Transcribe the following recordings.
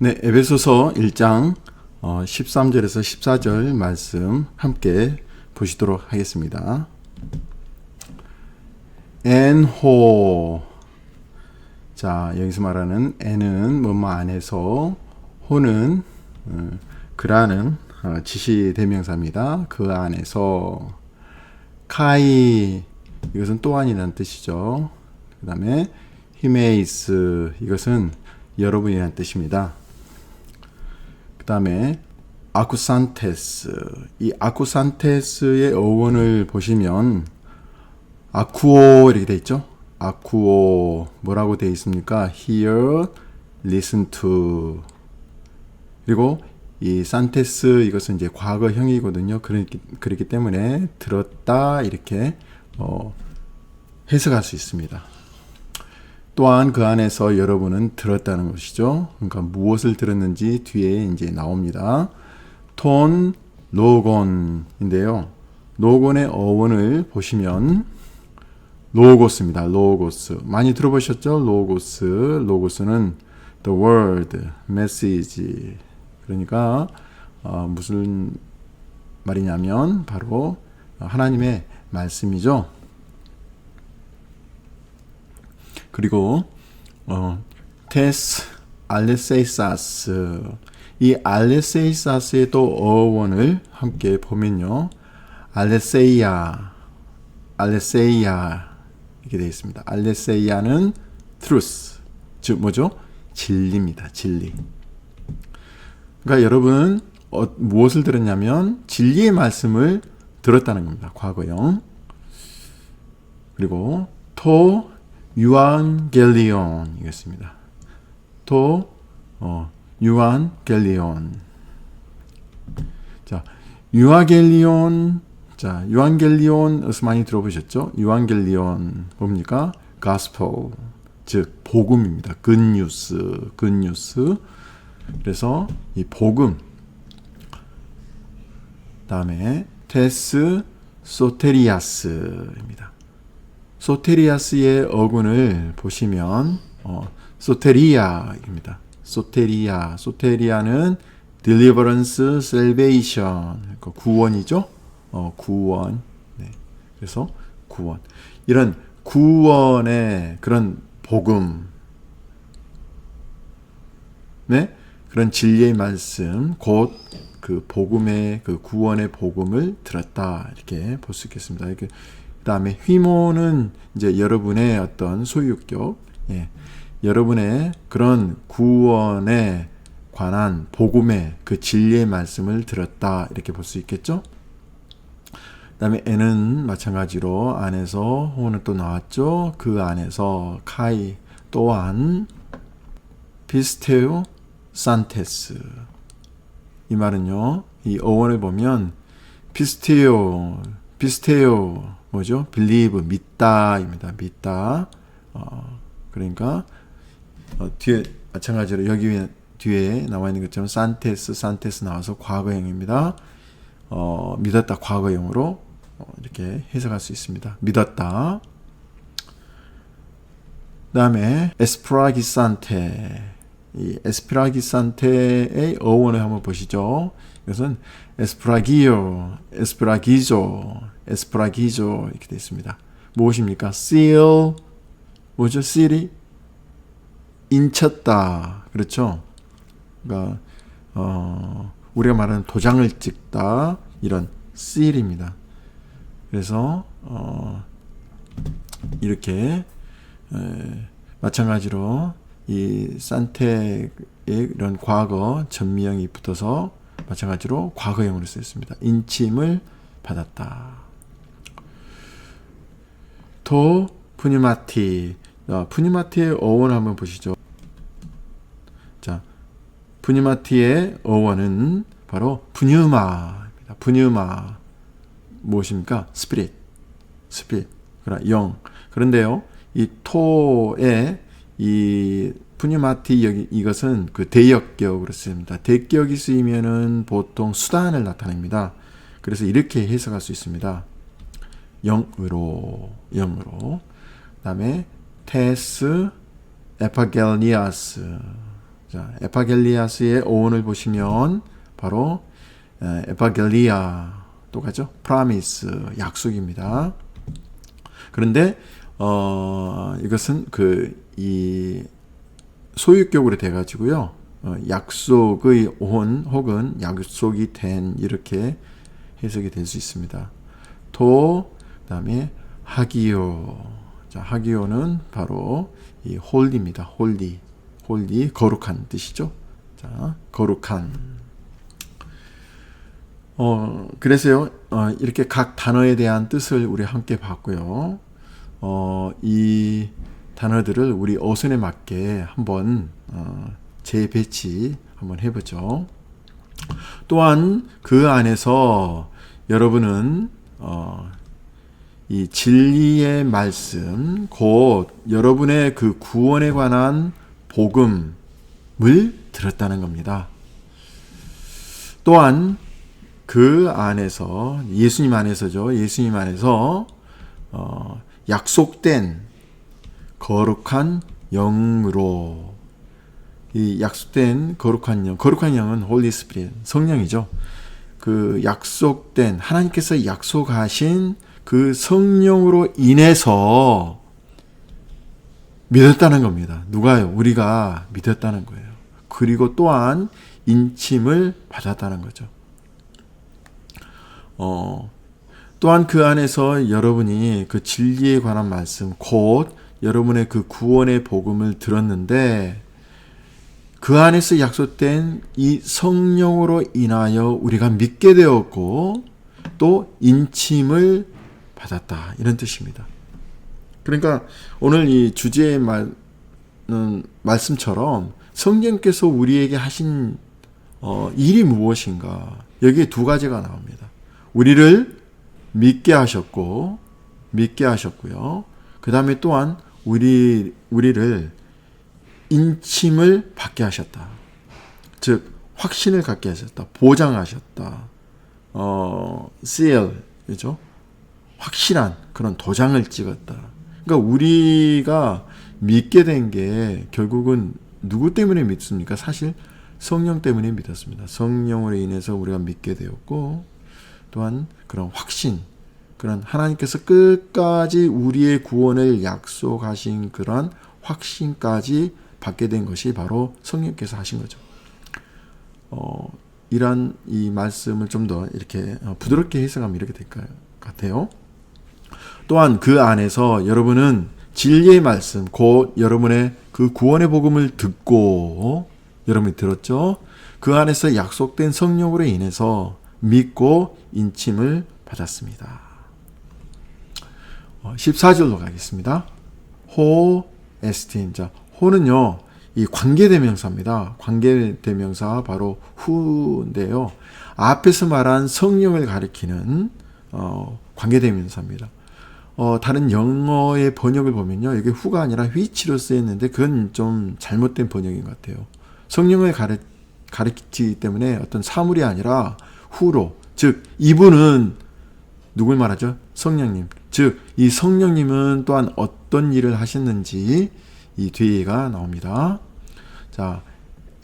네, 에베소서 1장 13절에서 14절 말씀 함께 보시도록 하겠습니다. 엔호 자, 여기서 말하는 엔은 뭐뭐 안에서 호는 어, 그라는 어, 지시 대명사입니다. 그 안에서 카이 이것은 또한이라는 뜻이죠. 그 다음에 히메이스 이것은 여러분이라는 뜻입니다. 그 다음에 아쿠산테스 이 아쿠산테스의 어원을 보시면 아쿠오 이렇게 돼 있죠. 아쿠오 뭐라고 돼 있습니까? Hear, listen to 그리고 이 산테스 이것은 이제 과거형이거든요. 그렇기, 그렇기 때문에 들었다 이렇게 어, 해석할 수 있습니다. 또한 그 안에서 여러분은 들었다는 것이죠. 그러니까 무엇을 들었는지 뒤에 이제 나옵니다. 톤 로곤인데요. 로곤의 어원을 보시면 로고스입니다. 로고스. 많이 들어보셨죠? 로고스. 로고스는 the word, message. 그러니까 어, 무슨 말이냐면 바로 하나님의 말씀이죠. 그리고 어, 테스 알레세이사스 이 알레세이사스의 또 어원을 함께 보면요. 알레세이아 알레세이아 이렇게 되어 있습니다. 알레세이아는 truth 즉 뭐죠? 진리입니다. 진리. 그러니까 여러분 어, 무엇을 들었냐면 진리의 말씀을 들었다는 겁니다. 과거형. 그리고 토 유안겔리온이겠습니다. 또 어, 유안겔리온. 자, 유아겔리온. 자, 유안겔리온에서 많이 들어보셨죠? 유안겔리온 뭡니까? 가스펠. 즉 복음입니다. 굿뉴스. 굿뉴스. 그래서 이 복음 다음에 테스 소테리아스입니다. 소테리아스의 어근을 보시면 어, 소테리아입니다. 소테리아, 소테리아는 deliverance, salvation, 그러니까 구원이죠. 어, 구원. 네. 그래서 구원. 이런 구원의 그런 복음, 네, 그런 진리의 말씀, 곧 그 복음의 그 구원의 복음을 들었다 이렇게 볼 수 있겠습니다. 이렇게 그 다음에 휘모는 이제 여러분의 어떤 소유격, 예, 여러분의 그런 구원에 관한 복음의 그 진리의 말씀을 들었다 이렇게 볼 수 있겠죠. 그다음에 에는 마찬가지로 안에서 호는 또 나왔죠. 그 안에서 카이 또한 피스테우 산테스 이 말은요. 이 어원을 보면 피스테오 피스테오 뭐죠? believe 믿다입니다. 믿다. 어, 그러니까 어, 뒤에 마찬가지로 여기 뒤에 나와 있는 것처럼 산테스 산테스 나와서 과거형입니다. 어, 믿었다 과거형으로 어, 이렇게 해석할 수 있습니다. 믿었다. 그다음에 에스프라기산테 이 에스프라기산테의 어원을 한번 보시죠. 이것은 에스프라기오, 에스프라기조, 에스프라기조 이렇게 되어 있습니다. 무엇입니까? seal 뭐죠? seal이 인쳤다. 그렇죠? 그러니까 어, 우리가 말하는 도장을 찍다 이런 seal입니다. 그래서 어, 이렇게 에, 마찬가지로 이 산테의 이런 과거 전미형이 붙어서 마찬가지로 과거형으로 쓰였습니다. 인침을 받았다. 도 푸니마티 어, 푸니마티의 어원을 한번 보시죠. 자, 푸니마티의 어원은 바로 푸뉴마입니다. 푸뉴마 무엇입니까? 스피릿, 스피릿, 그러나 영. 그런데요, 이 토의 이 푸니마티 여기 이것은 그 대역격으로 쓰입니다. 대격이 쓰이면은 보통 수단을 나타냅니다. 그래서 이렇게 해석할 수 있습니다. 영으로 영으로 그다음에 테스 에파겔니아스 자, 에파겔리아스의 어원을 보시면 바로 에, 에파겔리아 똑같죠? 프라미스 약속입니다. 그런데 어, 이것은 그 이 소유격으로 돼 가지고요. 어, 약속의 온 혹은 약속이 된 이렇게 해석이 될 수 있습니다. 도 그다음에 하기요. 자, 하기요는 바로 이 홀리입니다. 홀리. 홀리 거룩한 뜻이죠. 자, 거룩한. 어, 그래서요. 어, 이렇게 각 단어에 대한 뜻을 우리 함께 봤고요. 어, 이 단어들을 우리 어순에 맞게 한번 어, 재배치 한번 해보죠. 또한 그 안에서 여러분은 어, 이 진리의 말씀, 곧 여러분의 그 구원에 관한 복음을 들었다는 겁니다. 또한 그 안에서 예수님 안에서죠. 예수님 안에서 어, 약속된 거룩한 영으로 이 약속된 거룩한 영, 거룩한 영은 홀리 스피릿, 성령이죠. 그 약속된 하나님께서 약속하신 그 성령으로 인해서 믿었다는 겁니다. 누가요? 우리가 믿었다는 거예요. 그리고 또한 인침을 받았다는 거죠. 어, 또한 그 안에서 여러분이 그 진리에 관한 말씀, 곧 여러분의 그 구원의 복음을 들었는데 그 안에서 약속된 이 성령으로 인하여 우리가 믿게 되었고 또 인침을 받았다. 이런 뜻입니다. 그러니까 오늘 이 주제의 말, 음, 말씀처럼 성령께서 우리에게 하신 어, 일이 무엇인가 여기에 두 가지가 나옵니다. 우리를 믿게 하셨고 믿게 하셨고요. 그 다음에 또한 우리 우리를 인침을 받게 하셨다. 즉 확신을 갖게 하셨다. 보장하셨다. 어, seal 그죠? 확실한 그런 도장을 찍었다. 그러니까 우리가 믿게 된 게 결국은 누구 때문에 믿습니까? 사실 성령 때문에 믿었습니다. 성령으로 인해서 우리가 믿게 되었고 또한 그런 확신, 그런 하나님께서 끝까지 우리의 구원을 약속하신 그런 확신까지 받게 된 것이 바로 성령께서 하신 거죠. 어, 이런 이 말씀을 좀 더 이렇게 어, 부드럽게 해석하면 이렇게 될 것 같아요. 또한 그 안에서 여러분은 진리의 말씀, 곧 여러분의 그 구원의 복음을 듣고 여러분이 들었죠? 그 안에서 약속된 성령으로 인해서 믿고 인침을 받았습니다. 14절로 가겠습니다. 호 에스틴. 자, 호는요, 이 관계대명사입니다. 관계대명사 바로 후인데요. 앞에서 말한 성령을 가리키는 어, 관계대명사입니다. 어, 다른 영어의 번역을 보면요. 이게 후가 아니라 which로 쓰였는데 그건 좀 잘못된 번역인 것 같아요. 성령을 가리, 가리키기 때문에 어떤 사물이 아니라 후로. 즉, 이분은 누굴 말하죠? 성령님. 즉, 이 성령님은 또한 어떤 일을 하셨는지 이 뒤가 나옵니다. 자,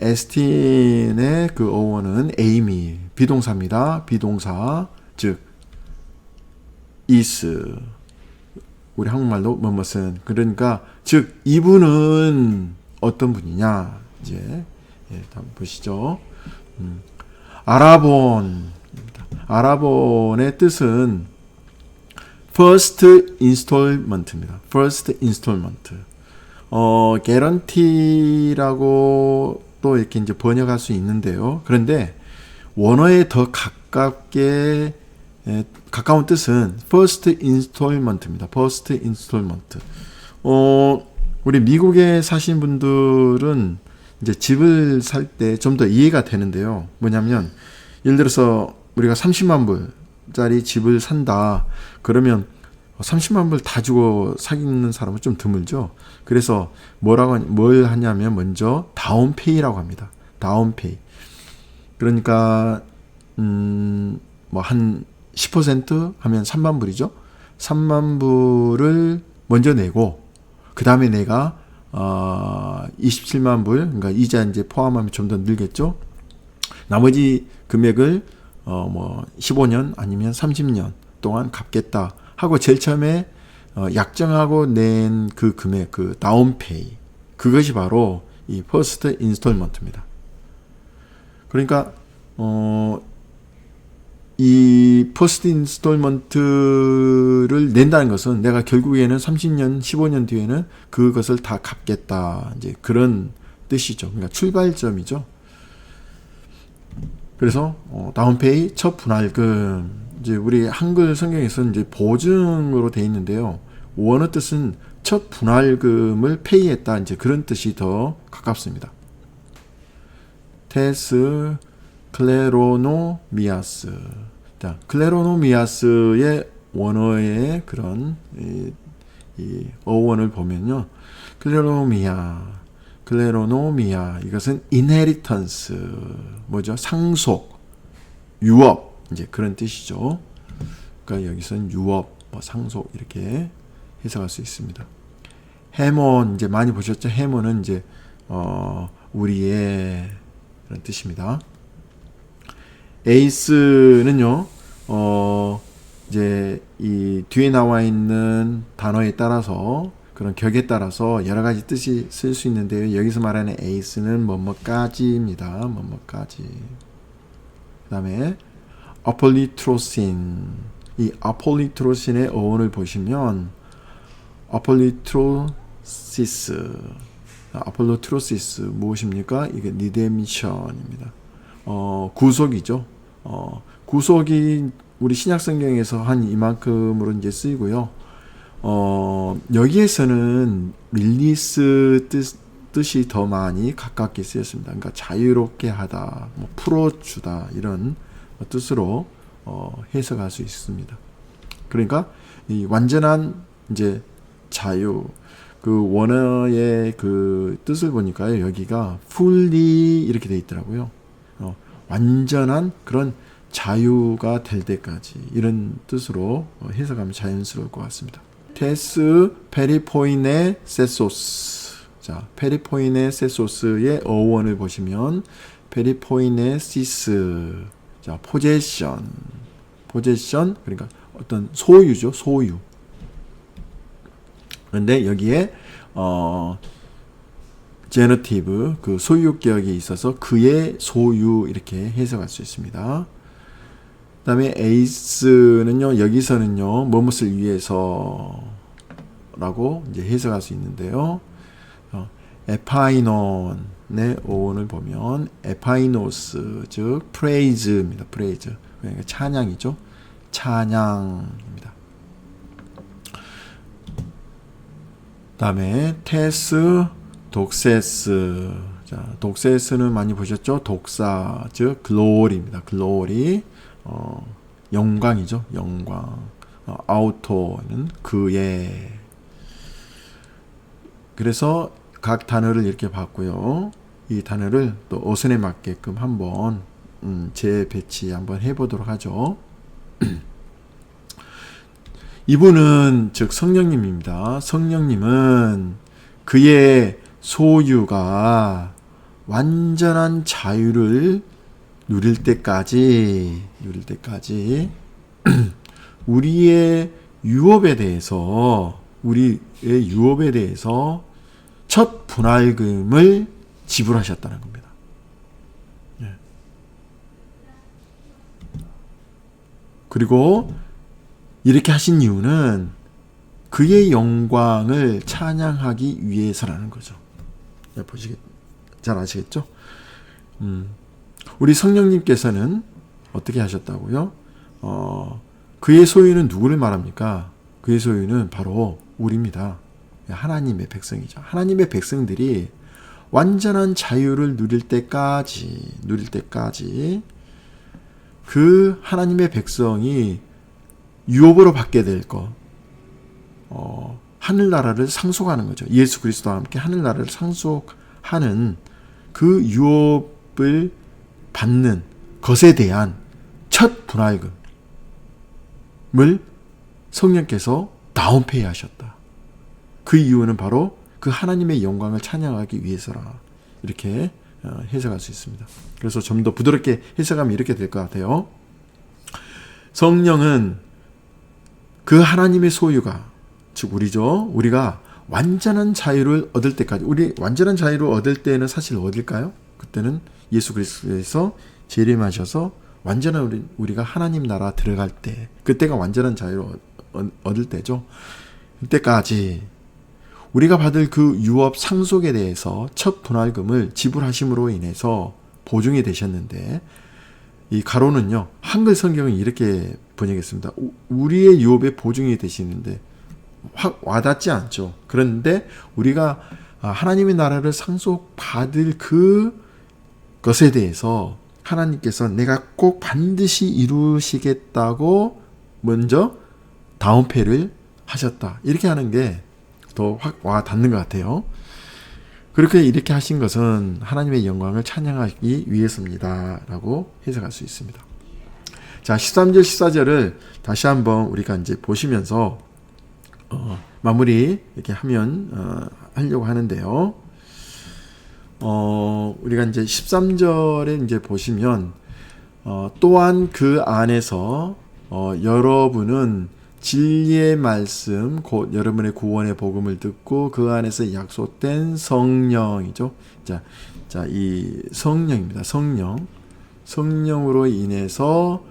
에스틴의 그 어원은 에이미, 비동사입니다. 비동사. 즉, 이스. 우리 한국말로 뭐뭇은 그러니까 즉 이분은 어떤 분이냐 이제 예, 한번 보시죠. 음, 아라본 아라본의 뜻은 first installment입니다. first installment. 어, guarantee라고 또 이렇게 이제 번역할 수 있는데요. 그런데 원어에 더 가깝게 에, 가까운 뜻은 first installment입니다. first installment. 어, 우리 미국에 사신 분들은 이제 집을 살 때 좀 더 이해가 되는데요. 뭐냐면 예를 들어서 우리가 30만 불짜리 집을 산다. 그러면 30만 불 다 주고 사귀는 사람은 좀 드물죠. 그래서 뭐라고 뭘 하냐면 먼저 다운페이라고 합니다. 다운페이. 그러니까 음뭐한 10% 하면 3만 불이죠. 3만 불을 먼저 내고 그 다음에 내가 어, 27만 불, 그러니까 이자 이제 포함하면 좀 더 늘겠죠. 나머지 금액을 어, 뭐 15년 아니면 30년 동안 갚겠다 하고 제일 처음에 어, 약정하고 낸 그 금액, 그 다운페이 그것이 바로 이 퍼스트 인스톨먼트입니다. 그러니까 어, 이 퍼스트 인스톨먼트를 낸다는 것은 내가 결국에는 30년, 15년 뒤에는 그것을 다 갚겠다. 이제 그런 뜻이죠. 그러니까 출발점이죠. 그래서 어, 다운페이 첫 분할금 이제 우리 한글 성경에서는 이제 보증으로 돼 있는데요. 원어 뜻은 첫 분할금을 페이했다 이제 그런 뜻이 더 가깝습니다. 테스 클레로노미아스. 자, 클레로노미아스의 원어의 그런 이, 이 어원을 보면요. 클레로노미아, 클레로노미아 이것은 인헤리턴스 뭐죠? 상속, 유업 이제 그런 뜻이죠. 그러니까 여기서는 유업, 뭐 상속 이렇게 해석할 수 있습니다. 해몬 이제 많이 보셨죠? 해몬은 이제 어 우리의 그런 뜻입니다. 에이스는요, 어, 이제 이 뒤에 나와 있는 단어에 따라서 그런 격에 따라서 여러 가지 뜻이 쓸 수 있는데요. 여기서 말하는 에이스는 뭐뭐까지입니다. 뭐뭐까지. 그 다음에 아폴리트로신. 이 아폴리트로신의 어원을 보시면 아폴리트로시스. 아폴로트로시스 무엇입니까? 이게 리뎀션입니다. 어, 구속이죠. 어, 구속이 우리 신약 성경에서 한 이만큼으로 이제 쓰이고요. 어, 여기에서는 릴리스 뜻, 뜻이 더 많이 가깝게 쓰였습니다. 그러니까 자유롭게 하다, 뭐 풀어주다 이런 뜻으로 어, 해석할 수 있습니다. 그러니까 이 완전한 이제 자유, 그 원어의 그 뜻을 보니까요 여기가 fully 이렇게 돼 있더라고요. 어, 완전한 그런 자유가 될 때까지 이런 뜻으로 어, 해석하면 자연스러울 것 같습니다. 테스 페리포인의 세소스. 자, 페리포인의 세소스의 어원을 보시면 페리포인의 시스. 자, 포제션. 포제션 그러니까 어떤 소유죠, 소유. 그런데 여기에 어 제너티브 그 소유격이 있어서 그의 소유 이렇게 해석할 수 있습니다. 그다음에 에이스는요 여기서는요 무엇을 위해서라고 이제 해석할 수 있는데요. 어, 에파이논의 어원을 보면 에파이노스 즉 프레이즈입니다. 프레이즈 그러니까 찬양이죠. 찬양입니다. 다음에 테스 독세스. 자 독세스는 많이 보셨죠? 독사 즉 글로리입니다. 글로리 어, 영광이죠. 영광. 어, 아우토는 그의. 그래서 각 단어를 이렇게 봤고요. 이 단어를 또 어선에 맞게끔 한번 음, 재배치 한번 해보도록 하죠. 이분은 즉 성령님입니다. 성령님은 그의 소유가 완전한 자유를 누릴 때까지 누릴 때까지 우리의 유업에 대해서 우리의 유업에 대해서 첫 분할금을 지불하셨다는 겁니다. 예. 그리고 이렇게 하신 이유는 그의 영광을 찬양하기 위해서라는 거죠. 보시겠, 잘 아시겠죠? 음, 우리 성령님께서는 어떻게 하셨다고요? 어, 그의 소유는 누구를 말합니까? 그의 소유는 바로 우리입니다. 하나님의 백성이죠. 하나님의 백성들이 완전한 자유를 누릴 때까지, 누릴 때까지 그 하나님의 백성이 유업으로 받게 될 것, 어, 하늘나라를 상속하는 거죠. 예수 그리스도와 함께 하늘나라를 상속하는 그 유업을 받는 것에 대한 첫 분할금을 성령께서 다운페이 하셨다. 그 이유는 바로 그 하나님의 영광을 찬양하기 위해서라. 이렇게 어, 해석할 수 있습니다. 그래서 좀 더 부드럽게 해석하면 이렇게 될 것 같아요. 성령은 그 하나님의 소유가 즉 우리죠. 우리가 완전한 자유를 얻을 때까지 우리 완전한 자유를 얻을 때는 사실 어딜까요? 그때는 예수 그리스도에서 재림하셔서 완전한 우리, 우리가 하나님 나라 들어갈 때 그때가 완전한 자유를 얻- 얻을 때죠. 그때까지 우리가 받을 그 유업 상속에 대해서 첫 분할금을 지불하심으로 인해서 보증이 되셨는데 이 가로는요 한글 성경은 이렇게 번역했습니다. 우- 우리의 유업의 보증이 되시는데 확 와닿지 않죠. 그런데 우리가 아, 하나님의 나라를 상속받을 그 것에 대해서 하나님께서 내가 꼭 반드시 이루시겠다고 먼저 다운패를 하셨다. 이렇게 하는 게 더 확 와 닿는 것 같아요. 그렇게 이렇게 하신 것은 하나님의 영광을 찬양하기 위해서입니다. 라고 해석할 수 있습니다. 자, 13절, 14절을 다시 한번 우리가 이제 보시면서 어, 마무리 이렇게 하면 어, 하려고 하는데요. 어, 우리가 이제 13절에 이제 보시면 어, 또한 그 안에서 어, 여러분은 진리의 말씀 곧 여러분의 구원의 복음을 듣고 그 안에서 약속된 성령이죠. 자, 자, 이 성령입니다. 성령. 성령으로 인해서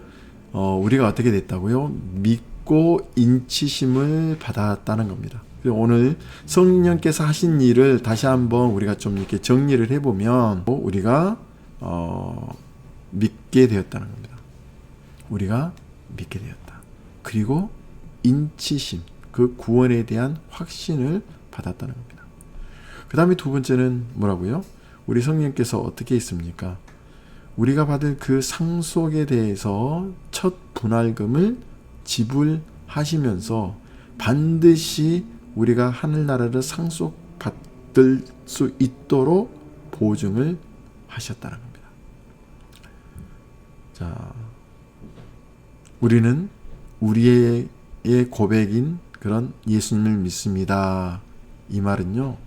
어, 우리가 어떻게 됐다고요? 믿 고 인치심을 받았다는 겁니다. 오늘 성령께서 하신 일을 다시 한번 우리가 좀 이렇게 정리를 해보면 우리가 어, 믿게 되었다는 겁니다. 우리가 믿게 되었다. 그리고 인치심, 그 구원에 대한 확신을 받았다는 겁니다. 그 다음에 두 번째는 뭐라고요? 우리 성령께서 어떻게 했습니까? 우리가 받을 그 상속에 대해서 첫 분할금을 지불하시면서 반드시 우리가 하늘나라를 상속받을 수 있도록 보증을 하셨다는 겁니다. 자, 우리는 우리의 고백인 그런 예수님을 믿습니다. 이 말은요,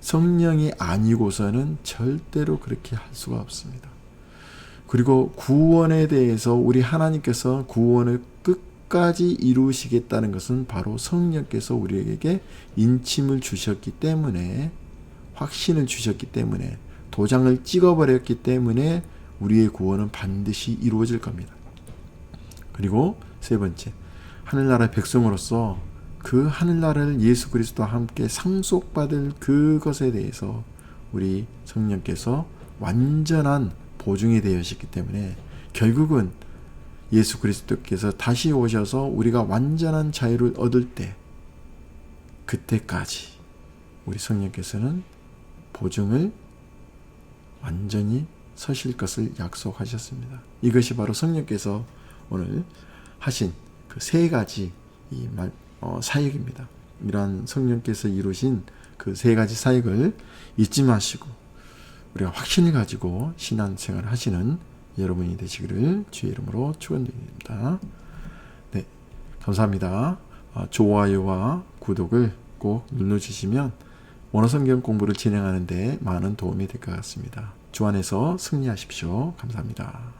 성령이 아니고서는 절대로 그렇게 할 수가 없습니다. 그리고 구원에 대해서 우리 하나님께서 구원을 끝까지 이루시겠다는 것은 바로 성령께서 우리에게 인침을 주셨기 때문에 확신을 주셨기 때문에 도장을 찍어버렸기 때문에 우리의 구원은 반드시 이루어질 겁니다. 그리고 세 번째, 하늘나라 백성으로서 그 하늘나라를 예수 그리스도와 함께 상속받을 그것에 대해서 우리 성령께서 완전한 보증이 되었기 때문에 결국은 예수 그리스도께서 다시 오셔서 우리가 완전한 자유를 얻을 때 그때까지 우리 성령께서는 보증을 완전히 서실 것을 약속하셨습니다. 이것이 바로 성령께서 오늘 하신 그 세 가지 이 말, 어, 사역입니다. 이러한 성령께서 이루신 그 세 가지 사역을 잊지 마시고 우리가 확신을 가지고 신앙생활 하시는 여러분이 되시기를 주의 이름으로 축원드립니다. 네, 감사합니다. 아, 좋아요와 구독을 꼭 눌러주시면 원어성경 공부를 진행하는데 많은 도움이 될 것 같습니다. 주 안에서 승리하십시오. 감사합니다.